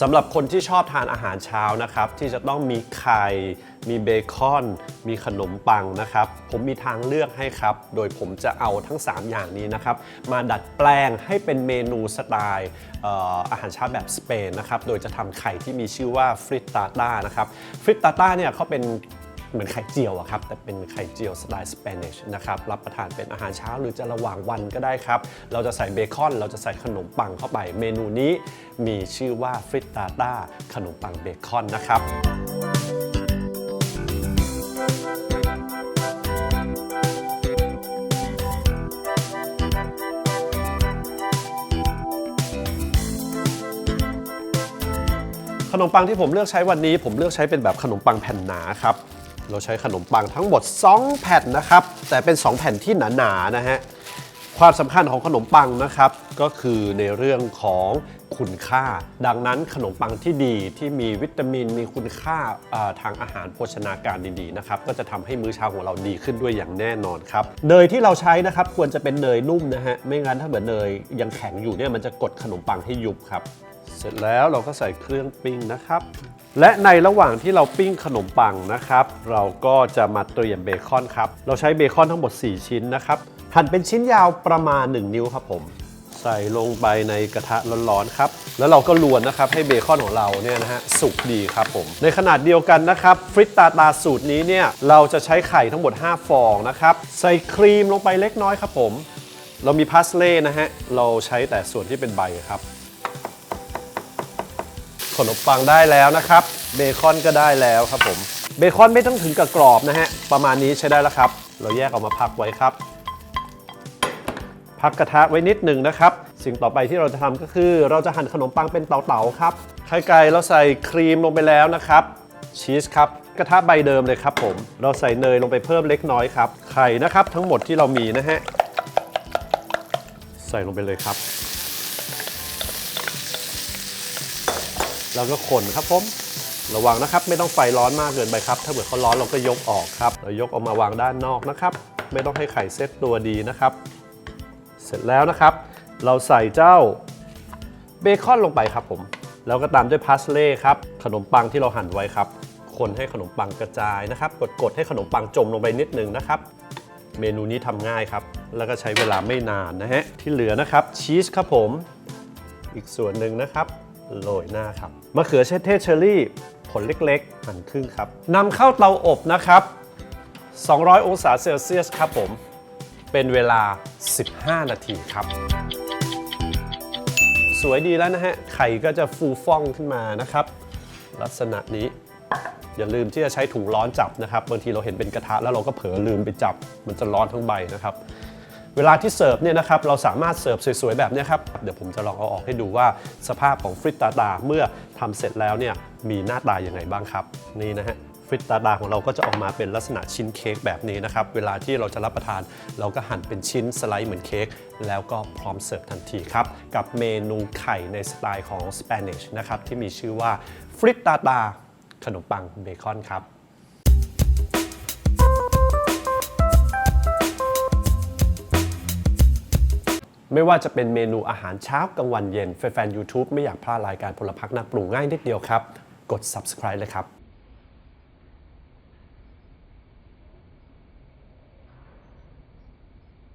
สำหรับคนที่ชอบทานอาหารเช้านะครับ ที่จะต้องมีไข่ มีเบคอน มีขนมปังนะครับ ผมมีทางเลือกให้ครับ โดยผมจะเอาทั้ง 3 อย่างนี้นะครับ มาดัดแปลงให้เป็นเมนูสไตล์อาหารเช้าแบบสเปนนะครับ โดยจะทำไข่ที่มีชื่อว่าฟริตตาต้านะครับฟริตตาต้าเนี่ยเขาเป็น เหมือนไข่เจียวอะครับแต่เป็นไข่เจียวสไตล์สเปนิชนะครับรับประทานเป็นอาหารเช้าหรือจะระหว่างวันก็ได้ครับ เราจะใส่เบคอน เราจะใส่ขนมปังเข้าไป เมนูนี้มีชื่อว่าฟริตตาต้าขนมปังเบคอนนะครับขนมปังที่ผมเลือกใช้วันนี้ผมเลือกใช้เป็นแบบขนมปังแผ่นหนาครับ เราใช้ขนมปังทั้งหมด 2 แผ่นนะครับ แต่เป็น 2 แผ่นที่หนาๆนะฮะความสำคัญของขนมปังนะครับ ก็คือในเรื่องของคุณค่า ดังนั้นขนมปังที่ดีที่มีวิตามินมีคุณค่าทางอาหารโภชนาการดีๆนะครับก็จะทำให้มื้อเช้าของเราดีขึ้นด้วยอย่างแน่นอนครับเนยที่เราใช้นะครับควรจะเป็นเนยนุ่มนะฮะไม่งั้นถ้าเหมือนเนยยังแข็งอยู่เนี่ยมันจะกดขนมปังให้ยุบครับ เสร็จแล้วเราก็ใส่เครื่องปิ้งนะครับ และในระหว่างที่เราปิ้งขนมปังนะครับ เราก็จะมาเตรียมเบคอนครับ เราใช้เบคอนทั้งหมด 4 ชิ้นนะครับ หั่นเป็นชิ้นยาวประมาณ 1 นิ้วครับผม ใส่ลงไปในกระทะร้อนๆครับ แล้วเราก็ลวนนะครับให้เบคอนของเราเนี่ยนะฮะสุกดีครับผม ในขนาดเดียวกันนะครับ ฟริตตาตาสูตรนี้เนี่ยเราจะใช้ไข่ทั้งหมด 5 ฟองนะครับ ใส่ครีมลงไปเล็กน้อยครับผม เรามีพาสเล่นะฮะ เราใช้แต่ส่วนที่เป็นใบครับ ขนมปังได้แล้วนะครับ เบคอนก็ได้แล้วครับผม เบคอนไม่ต้องถึงกับกรอบนะฮะ ประมาณนี้ใช้ได้แล้วครับ เราแยกออกมาพักไว้ครับ พักกระทะไว้นิดหนึ่งนะครับ สิ่งต่อไปที่เราจะทำก็คือ เราจะหั่นขนมปังเป็นเต๋าๆครับ ไข่ไก่เราใส่ครีมลงไปแล้วนะครับชีสครับกระทะใบเดิมเลยครับผม เราใส่เนยลงไปเพิ่มเล็กน้อยครับ ไข่นะครับทั้งหมดที่เรามีนะฮะ ใส่ลงไปเลยครับ แล้วก็คนครับผม ระวังนะครับ ไม่ต้องไฟร้อนมากเกินไปครับ ถ้าเกิดเขาร้อนเราก็ยกออกครับ เรายกออกมาวางด้านนอกนะครับ ไม่ต้องให้ไข่เซ็ตตัวดีนะครับ เสร็จแล้วนะครับ เราใส่เจ้าเบคอนลงไปครับผม แล้วก็ตามด้วยพาสเล่ครับ ขนมปังที่เราหั่นไว้ครับ คนให้ขนมปังกระจายนะครับ กดๆให้ขนมปังจมลงไปนิดนึงนะครับ เมนูนี้ทำง่ายครับ แล้วก็ใช้เวลาไม่นานนะฮะ ที่เหลือนะครับชีสครับผม อีกส่วนหนึ่งนะครับ โรยหน้าครับมะเขือเทศเชอรี่ผลเล็กๆ หั่นครึ่งครับนำเข้าเตาอบนะครับ 200 องศาเซลเซียสครับผม เป็นเวลา 15 นาทีครับ สวยดีแล้วนะฮะ ไข่ก็จะฟูฟ่องขึ้นมานะครับ ลักษณะนี้ อย่าลืมที่จะใช้ถุงร้อนจับนะครับ บางทีเราเห็นเป็นกระทะแล้วเราก็เผลอลืมไปจับ มันจะร้อนทั้งใบนะครับ เวลาที่เสิร์ฟเนี่ยนะครับเราสามารถเสิร์ฟสวยๆ แบบเนี้ยครับ เดี๋ยวผมจะลองเอาออกให้ดูว่าสภาพของฟริตตาตาเมื่อทำเสร็จแล้วเนี่ยมีหน้าตาอยังไงบ้างครับ นี่นะฮะฟริตตาตาของเราก็จะออกมาเป็นลักษณะชิ้นเค้กแบบนี้นะครับ เวลาที่เราจะรับประทาน เราก็หั่นเป็นชิ้นสไลด์เหมือนเค้กแล้วก็พร้อมเสิร์ฟทันทีครับ กับเมนูไข่ในสไตล์ของสเปนิชนะครับที่มีชื่อว่าฟริตตาตาขนมปังเบคอนครับ ไม่ว่าจะเป็นเมนูอาหารเช้ากลางวันเย็น แฟนๆ YouTube ไม่อยากพลาดรายการพลพักนักปรุงง่ายนิดเดียวครับ กด subscribe เลยครับ